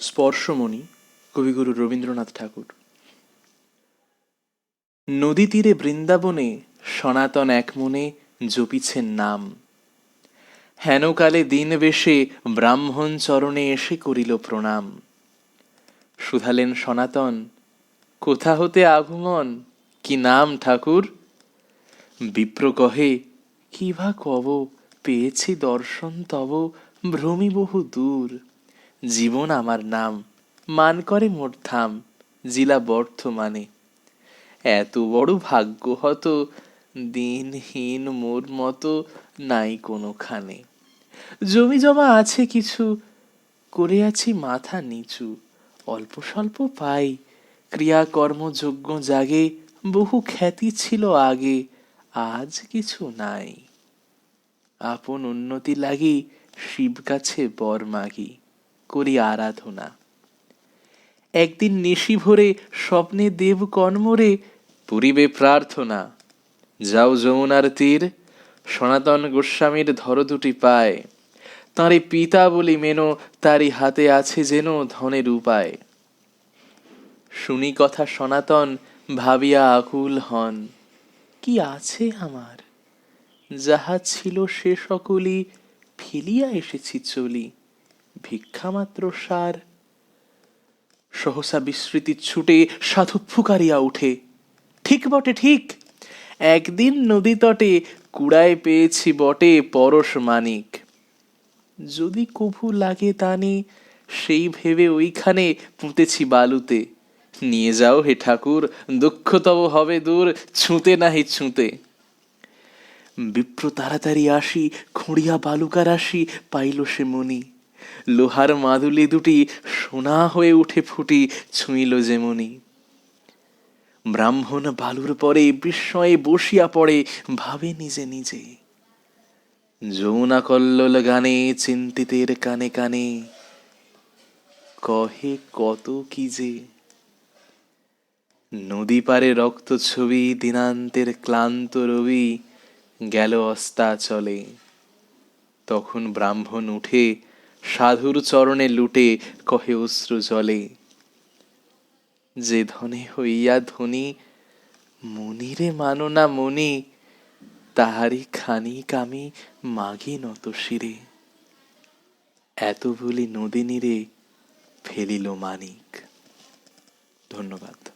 স্পর্শমণি কবিগুরু রবীন্দ্রনাথ ঠাকুর। নদী তীরে বৃন্দাবনে সনাতন এক মনে জপিছেন নাম। হেনকালে দিন বেশে ব্রাহ্মণ চরণে এসে করিল প্রণাম। শুধালেন সনাতন, কোথা হতে আগমন, কি নাম ঠাকুর? বিপ্র কহে, কি বা কব, পেয়েছি দর্শন তব, ভ্রমি বহু দূর। জীবন আমার নাম, মান করে মোর ধাম, জিলা বর্ধমানে। এত বড় ভাগ্য হত, দিনহীন মোর মতো নাই কোনোখানে। জমি জমা আছে কিছু, করে আছি মাথা নিচু। অল্প স্বল্প পাই, ক্রিয়াকর্ম যোগ্য জাগে, বহু খ্যাতি ছিল আগে, আজ কিছু নাই। আপন উন্নতি লাগি শিব কাছে বর মাগি। করি আরাধনা। একদিন নিশি ভরে স্বপ্নে দেব কর্মরে পুরিবে প্রার্থনা। যাও যমুনার তীর, সনাতন গোস্বামীর ধর দুটি পায়। তাঁরে পিতা বলি মেনো, তারই হাতে আছে যেন ধনের উপায়। শুনি কথা সনাতন, ভাবিয়া আকুল হন, কি আছে আমার? যাহা ছিল সে সকলই ফেলিয়া এসেছি চলি। ভিক্ষামাত্র সার, সহসা বিস্মৃতি ছুটে সাধু ফুকারিয়া উঠে। ঠিক বটে, ঠিক। একদিন নদী তটে কুড়ায় পেয়েছি বটে পরশ মানিক। যদি কভু লাগে তানে, সেই ভেবে ওইখানে পুঁতেছি বালুতে। নিয়ে যাও হে ঠাকুর, দুঃখ তব হবে দূর, ছুঁতে নাহি ছুঁতে। বিপ্র তাড়াতাড়ি আসি, খুঁড়িয়া বালুকার আসি, পাইল সে মনি লোহার মাদুলি দুটি সোনা হয়ে উঠে ফুটি ছুঁইল যেমনি। ব্রাহ্মণ বালুর পরে বিস্ময়ে বসিয়া পড়ে ভাবে নিজে নিজে। যমুনা কল্লোল গানে চিন্তিতের কানে কানে কহে কত কি যে। নদী পারে রক্ত ছবি, দিনান্তের ক্লান্ত রবি, গেল অস্তাচলে। তখন ব্রাহ্মণ উঠে সাধুর চরণে লুটে কহে অশ্রু জলে। যে ধনে হইয়া ধনী, মনিরে মানো না মনি তাহারি খানিক আমি মাগি নত শিরে। এত বলি নদিনীরে ফেলিল মানিক। ধন্যবাদ।